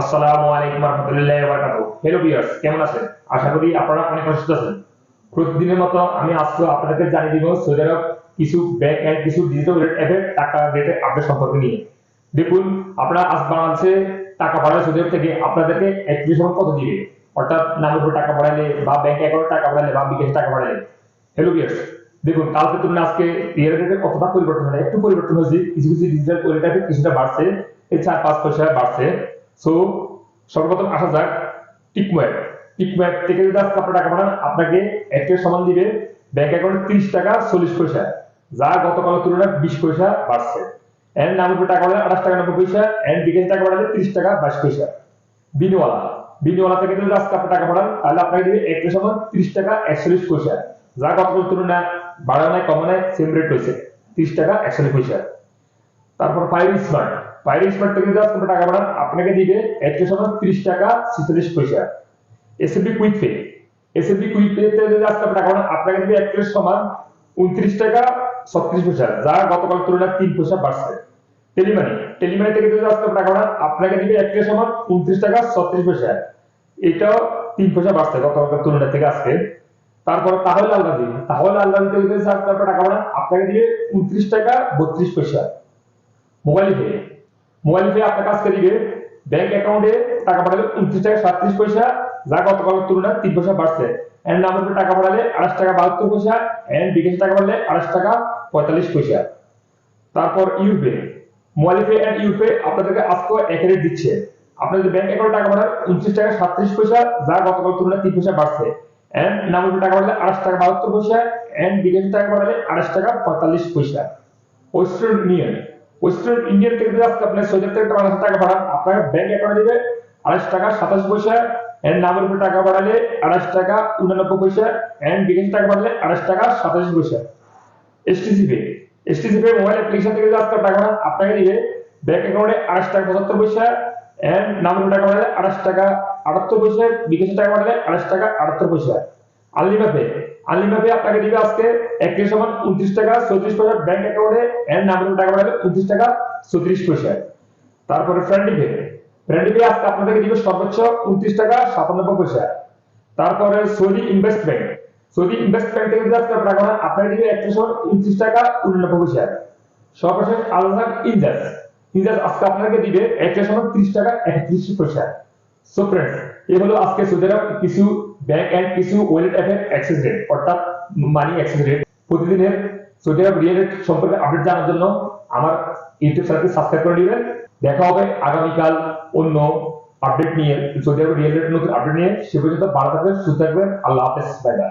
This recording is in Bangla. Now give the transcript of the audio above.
আসসালামু আলাইকুম রহমতুল্লাহ বারাকাতু হ্যালো ভিউয়ার্স কেমন আছেন? আশা করি আপনারা অনেক অসুস্থ আছেন। প্রতিদিনের মতো আমি আজকে আপনাদেরকে জানিয়ে দিব সৌদি আরব কিছু ব্যাংক এন্ড কিছু ডিজিটাল অ্যাপের টাকা রেটের আপডেট সম্পর্কে নিয়ে। দেখুন, আপনারা আজ বাংলাদেশে টাকা পাঠালে সৌদি আরব থেকে আপনাদেরকে একত্রিশ কত দিবে? অর্থাৎ নামের উপর টাকা পাঠালে বা ব্যাংক অ্যাকাউন্টে টাকা পাঠালে বা বিকাশে টাকা পাঠালে। হ্যালো ভিউয়ার্স দেখুন, কালকে তুলনায় আজকে রিয়েল রেটের কতটা পরিবর্তন হয় একটু পরিবর্তন হয়েছে। কিছু কিছু ডিজিটাল ওয়ালেট কিছুটা বাড়ছে। এই চার, পাঁচ পয়সা বাড়ছে। সো সর্বপ্রথম আসা যাক টিকম্যাপ টিকম্যাপ থেকে যদি আপনার টাকা পাঠান, আপনাকে একটা সমান দিবে ব্যাংক অ্যাকাউন্টে তিরিশ টাকা চল্লিশ পয়সা, যা গতকালের তুলনায় বিশ পয়সা বাড়ছে। এন্ড নামের উপর টাকা পাঠালে আঠাশ টাকা নব্বই পয়সা এন্ড বিকাশ টাকা পাঠালে তিরিশ টাকা বাইশ পয়সা। বিনিওয়ালা। বিনিওয়ালা থেকে যদি আজকে টাকা পাঠান, তাহলে আপনাকে দিবে একটা সমান তিরিশ টাকা একচল্লিশ পয়সা, যা গতকালের তুলনায় বাড়ানো কমানো সেম রেট হয়েছে, তিরিশ টাকা একচল্লিশ পয়সা। তারপর ফাইভ স্মার্ট ফাইভ স্মার্ট থেকে যদি আপনার টাকা পাঠান আপনাকে দিবে একটা সমান তিরিশ টাকা ছেচল্লিশ পয়সা। SAB quick pay SAB quick pay তে যদি আজকে টাকা পাঠান আপনাকে দিবে একটা সমান উনত্রিশ টাকা ছত্রিশ পয়সা, যা গতকাল তুলনায় তিন পয়সা বাড়ছে। টেলিমানি টেলিমানি থেকে যদি আজকে টাকা পাঠান আপনাকে দিবে একটা সমান উনত্রিশ টাকা ছত্রিশ পয়সা। এটাও তিন পয়সা বাড়ছে গতকাল তুলনা থেকে আজকে। তারপর তাহলে আল্লাহ দিন তাহলে আল্লাহ আজকে আপনার টাকা পাঠান আপনাকে দিবে উনত্রিশ টাকা বত্রিশ পয়সা। মোবাইল পে মোবাইল পে আপনার কাছ থেকে দিবে। ব্যাংক অ্যাকাউন্টে টাকা পাঠালে উনত্রিশ টাকা সাতত্রিশ পয়সা, যা গতকালের তুলনায় তিন পয়সা বাড়ছে। এন্ড উপরে টাকা পাঠালে আড়াইশ টাকা, বাহাত্তর পয়সা। এন্ড বিকাশ টাকা পাঠালে আড়াইশ টাকা, পঁয়তাল্লিশ পয়সা। তারপর urpay mobile pay and urpay আপনাদেরকে আজকে এক দিচ্ছে। আপনি যদি ব্যাংক অ্যাকাউন্টে টাকা পাঠান, উনত্রিশ টাকা সাতত্রিশ পয়সা, যা গতকাল তুলনায় তিন পয়সা বাড়ছে। এন্ড নামের টাকা পাঠালে আড়াইশ টাকা, বাহাত্তর পয়সা। এন্ড বিকাশ টাকা পাঠালে আড়াইশ টাকা, পঁয়তাল্লিশ পয়সা। ওয়েস্টার্ন ইউনিয়ন ওয়েস্টার্ন ইন্ডিয়ান থেকে আজকে সৌদি আরব থেকে বাংলাদেশ টাকা পাঠান আপনার ব্যাংক অ্যাকাউন্টে দিবে আড়াইশ টাকা, সাতাশ পয়সা এন্ড নামের উপরে টাকা পাঠালে আড়াইশ টাকা, উনানব্বই পয়সা এন্ড বিকাশ টাকা পাঠালে আড়াইশ টাকা, সাতাশ পয়সা। STC pay STC pay mobile application থেকে আজকে টাকা পাঠান আপনাকে দিবে ব্যাংক অ্যাকাউন্টে আড়াইশ টাকা, পঁচাত্তর পয়সা এন্ড নামের উপরে টাকা পাঠালে আড়াইশ টাকা, আটাত্তর পয়সা বিকাশ টাকা পাঠালে আড়াইশ টাকা, আটাত্তর পয়সা। আনলিমা পে আপনাকে দিবে আজকে একটি সমান উনত্রিশ টাকা চৌত্রিশ পয়সা ব্যাংক অ্যাকাউন্টে নামের টাকা পাঠালে উনত্রিশ টাকা চৌত্রিশ পয়সা। তারপরে ফ্রেন্ডলি পে ফ্রেন্ডলি পে আজকে আপনাদেরকে দিবে সর্বোচ্চ উনত্রিশ টাকা, সাতানব্বই পয়সা। তারপরে Saudi invest bank Saudi invest bank থেকে যদি টাকা আপনাকে দিবে একটি সমান উনত্রিশ টাকা, উননব্বই পয়সা। সর্বশেষ আলহাক ইনজাস ইনজাস আজকে আপনাকে দিবে একটি সমান ত্রিশ টাকা, একত্রিশ পয়সা। সো ফ্রেন্ডস এই হলো আজকে সৌদি আরব কিছু ব্যাংক এন্ড কিছু ওয়েলথ অ্যাপের অ্যাক্সেস রেট অর্থাৎ মানি অ্যাক্সেস রেট প্রতিদিনের সৌদি আরব রিয়েল রেট সম্পর্কে আপডেট জানার জন্য আমার ইউটিউব চ্যানেলটি সাবস্ক্রাইব করে নেবেন। দেখা হবে আগামীকাল অন্য আপডেট নিয়ে। সৌদি আরব রিয়েল রেট নতুন আপডেট নিয়ে। সে পর্যন্ত ভালো থাকবেন, সুস্থ থাকবেন। আল্লাহ হাফেজ বাই বাই